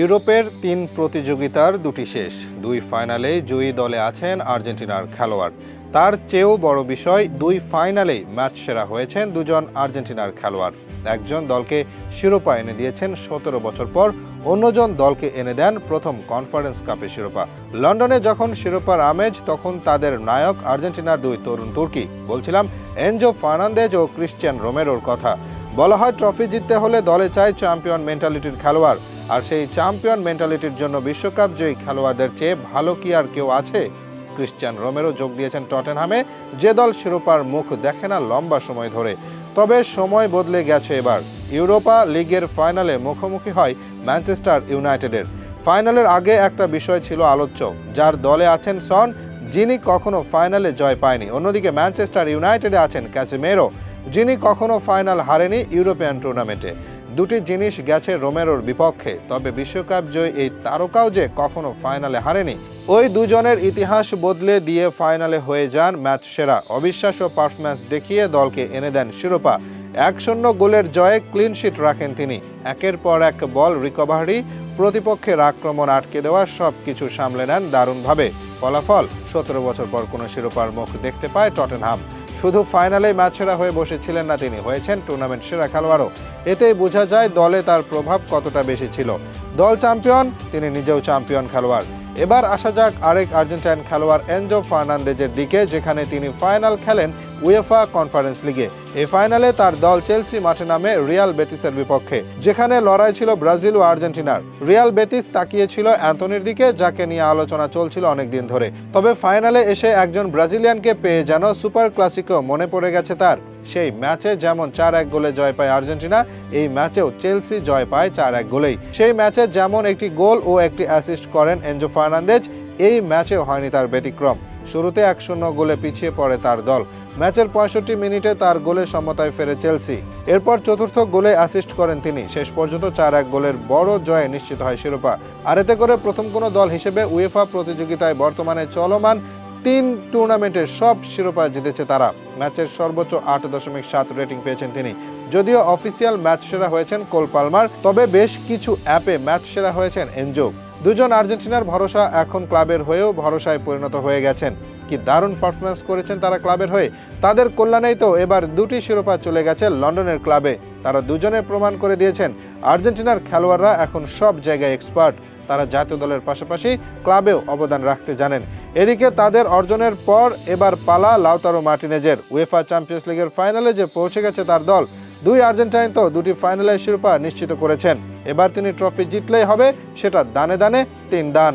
ইউরোপের তিন প্রতিযোগিতার দুটি শেষ। দুই ফাইনালে জয়ী দলে আছেন আর্জেন্টিনার খেলোয়াড়। তার চেয়েও বড় বিষয়, দুই ফাইনালেই ম্যাচ সেরা হয়েছেন দুজন আর্জেন্টিনার খেলোয়াড়। একজন দলকে শিরোপা এনে দিয়েছেন সতেরো বছর পর, অন্যজন দলকে এনে দেন প্রথম কনফারেন্স কাপের শিরোপা। লন্ডনে যখন শিরোপার আমেজ, তখন তাদের নায়ক আর্জেন্টিনার দুই তরুণ তুর্কি। বলছিলাম, এনজো ফার্নান্দেজ ও ক্রিশ্চিয়ান রোমেরোর কথা। বলা হয়, ট্রফি জিততে হলে দলে চাই চ্যাম্পিয়ন মেন্টালিটির খেলোয়াড়। আর সেই চ্যাম্পিয়ন মেন্টালিটির জন্য বিশ্বকাপ জয়ী খেলোয়াড়দের চেয়ে ভালো কি আর কেউ আছে? ক্রিশ্চিয়ান রোমেরো যোগ দিয়েছেন টটেনহামে। যে দল শিরোপার মুখ দেখে না লম্বা সময় ধরে। তবে সময় বদলে গেছে এবার। ইউরোপা লিগের ফাইনালে মুখোমুখি হয় ম্যানচেস্টার ইউনাইটেডের। ফাইনালের আগে একটা বিষয় ছিল আলোচ্য। যার দলে আছেন সন, যিনি কখনো ফাইনালে জয় পায়নি। অন্যদিকে ম্যানচেস্টার ইউনাইটেডে আছেন ক্যাসিমেরো, যিনি কখনো ফাইনাল হারেনি ইউরোপিয়ান টুর্নামেন্টে। দুটি জিনিস গেছে রোমেরোর বিপক্ষে, তবে বিশ্বকাপ জয় এই তারকাও যে কখনো ফাইনালে হারেনি। ওই দুজনের ইতিহাস বদলে দিয়ে ফাইনালে হয়ে যান ম্যাচ সেরা। অবিশ্বাস্য পারফরম্যান্স দেখিয়ে দলকে এনে দেন শিরোপা। এক শূন্য গোলের জয়ে ক্লিন শিট রাখেন তিনি। একের পর এক বল রিকভারি, প্রতিপক্ষের আক্রমণ আটকে দেওয়া সব কিছু সামলে নেন দারুণভাবে। ফলাফল, সতেরো বছর পর কোনো শিরোপার মুখ দেখতে পায় টটেনহাম। শুধু ফাইনালে ম্যাচ সেরা হয়ে বসেছিলেন না তিনি, হয়েছেন টুর্নামেন্ট সেরা খেলোয়াড়ও। এতেই বোঝা যায় দলে তার প্রভাব কতটা বেশি ছিল। দল চ্যাম্পিয়ন তিনি নিজেও চ্যাম্পিয়ন খেলোয়াড়। এবার আসা যাক আরেক আর্জেন্টাইন খেলোয়াড় এনজো ফার্নান্দেজের দিকে, যেখানে তিনি ফাইনাল খেলেন উয়েফা কনফারেন্স লিগে এই ফাইনালে তার দল চেলসি মাঠে নামে রিয়াল বেতিসের বিপক্ষে, যেখানে লড়াই ছিল ব্রাজিল ও আর্জেন্টিনার। রিয়াল বেতিস তাকিয়েছিল অ্যান্টনির দিকে, যাকে নিয়ে আলোচনা চলছিল অনেকদিন ধরে। তবে ফাইনালে এসে একজন ব্রাজিলিয়ানকে পেয়ে যেন সুপার ক্লাসিকো মনে পড়ে গেছে তার। সেই ম্যাচে যেমন চার এক গোলে জয় পায় আর্জেন্টিনা, এই ম্যাচেও চেলসি জয় পায় চার এক গোলেই। সেই ম্যাচে যেমন একটি গোল ও একটি অ্যাসিস্ট করেন এনজো ফার্নান্দেজ, এই ম্যাচেও হয়নি তার ব্যতিক্রম। শুরুতে এক শূন্য গোলে পিছিয়ে পড়ে তার দল। ম্যাচের পঁয়ষট্টি মিনিটে তার গোলে সমতায় ফেরে চেলসি। এরপর চতুর্থ গোলে অ্যাসিস্ট করেন তিনি। শেষ পর্যন্ত চার এক গোলের বড় জয়ে নিশ্চিত হয় শিরোপা। আর এতে করে প্রথম কোনো দল হিসেবে উয়েফা প্রতিযোগিতায় বর্তমানে চলমান তিন টুর্নামেন্টের সব শিরোপা জিতেছে তারা। ম্যাচের সর্বোচ্চ আট দশমিক সাত রেটিং পেয়েছেন তিনি। যদিও অফিসিয়াল ম্যাচ সেরা হয়েছেন কোল পালমার, তবে বেশ কিছু অ্যাপে ম্যাচ সেরা হয়েছেন এনজো। দুজন আর্জেন্টিনার ভরসা এখন ক্লাবের হয়েও ভরসায় পরিণত হয়ে গেছেন। কি দারুণ পারফরমেন্স করেছেন তারা ক্লাবের হয়ে। তাদের কল্যাণেই তো এবার দুটি শিরোপা চলে গেছে লন্ডনের ক্লাবে। তারা দুজনে প্রমাণ করে দিয়েছেন, আর্জেন্টিনার খেলোয়াড়রা এখন সব জায়গায় এক্সপার্ট তারা জাতীয় দলের পাশাপাশি ক্লাবেও অবদান রাখতে জানেন। এদিকে তাদের অর্জনের পর এবার পালা লাউতারো মার্টিনেজের। উয়েফা চ্যাম্পিয়ন্স লিগের ফাইনালে যে পৌঁছে গেছে তার দল। দুই আর্জেন্টাইন তো দুটি ফাইনালের শিরোপা নিশ্চিত করেছেন। এবার তিনি ট্রফি জিতলেই হবে সেটা দানে দানে তিন দান।